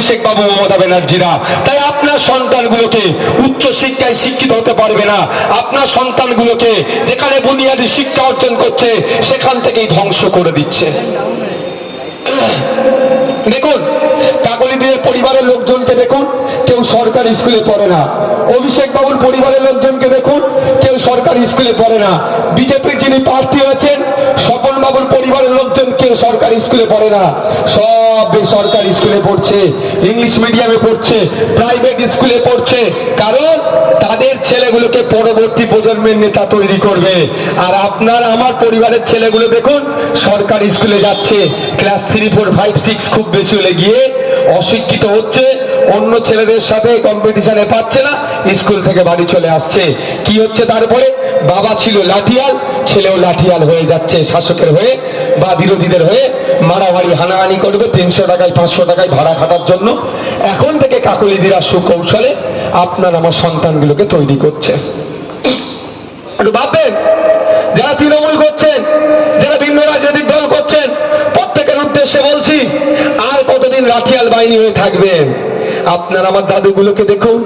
অভিষেক বাবু, মমতা ব্যানার্জিরা। তাই আপনার সন্তানগুলোকে উচ্চ শিক্ষায় শিক্ষিত হতে পারবে না। আপনার সন্তানগুলোকে যেখানে বুনিয়াদী শিক্ষা অর্জন করছে, সেখান থেকেই ধ্বংস করে দিচ্ছে। দেখুন কাকলিদের পরিবারের লোকজনকে দেখুন, কেউ সরকারি স্কুলে পড়ে না। অভিষেক বাবুর পরিবারের লোকজনকে দেখুন, কেউ সরকারি স্কুলে পড়ে না। বিজেপির যিনি প্রার্থী হয়েছেন, স্বপন বাবুর পরিবারের লোকজন কেউ সরকারি স্কুলে পড়ে না। সব বেসরকারি স্কুলে পড়ছে, ইংলিশ মিডিয়ামে পড়ছে, প্রাইভেট স্কুলে পড়ছে। কারণ তাদের ছেলেগুলোকে পরবর্তী প্রজন্মের নেতা তৈরি করবে। আর আপনার আমার পরিবারের ছেলেগুলো দেখুন, সরকারি স্কুলে যাচ্ছে, class three, four, five, six খুব বেশি হলে গিয়ে অশিক্ষিত হচ্ছে, অন্য ছেলেদের সাথে কম্পিটিশনে পাচ্ছে না, স্কুল থেকে বাড়ি চলে আসছে। কি হচ্ছে তারপরে? বাবা ছিল লাঠিয়াল, ছেলেও লাঠিয়াল হয়ে যাচ্ছে শাসকের হয়ে। বা বিরোধীদের হয়ে মারামারি, হানাহানি করবে, তিনশো টাকায়, পাঁচশো টাকায় ভাড়া খাটার জন্য। এখন থেকে কাকলিদিরা সুকৌশলে আপনার আমার সন্তানগুলোকে তৈরি করছে। একটু ভাববেন, যারা তৃণমূল করছেন, যারা ভিন্ন রাজনৈতিক দল করছেন, প্রত্যেকের উদ্দেশ্যে বলছি, আর কতদিন রাঠিয়াল বাহিনী হয়ে থাকবেন আপনার আমার দাদুগুলোকে দেখুন।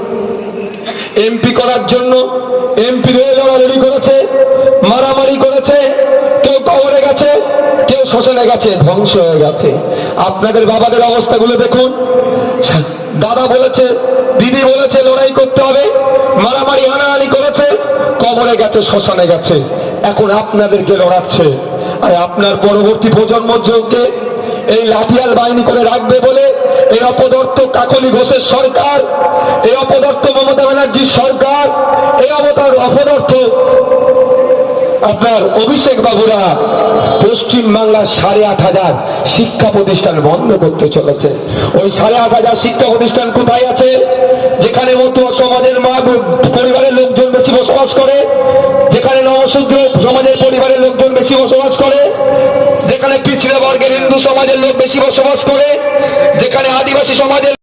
এমপি করার জন্য এমপি হয়ে লড়ালড়ি করেছে, মারামারি করেছে শ্মশানে গেছে, ধ্বংস হয়ে গেছে। আপনাদের বাবাদের অবস্থাগুলো দেখুন। দাদা বলেছে, দিদি বলেছে, লড়াই করতে হবে। মারামারি, হানাহানি করেছে। কবরে গেছে, শ্মশানে গেছে। এখন আপনাদেরকে লড়াচ্ছে। আর আপনার পরবর্তী প্রজন্ম প্রজন্মকে এই লাঠিয়াল বাহিনী করে রাখবে বলে এই অপদর্থ কাকলি ঘোষের সরকার এই অপদর্থ মমতা ব্যানার্জির সরকার এই অবতার অপদর্থ আপনার অভিষেক বাবুরা। পশ্চিম বাংলার সাড়ে আট হাজার শিক্ষা প্রতিষ্ঠান বন্ধ করতে চলেছে। ওই সাড়ে আট হাজার শিক্ষা প্রতিষ্ঠান কোথায় আছে? যেখানে মতুয়া সমাজের মা পরিবারের লোকজন বেশি বসবাস করে, যেখানে নবশূদ্র সমাজের পরিবারের লোকজন বেশি বসবাস করে, যেখানে পিছিয়ে বর্গের হিন্দু সমাজের লোক বেশি বসবাস করে, যেখানে আদিবাসী সমাজের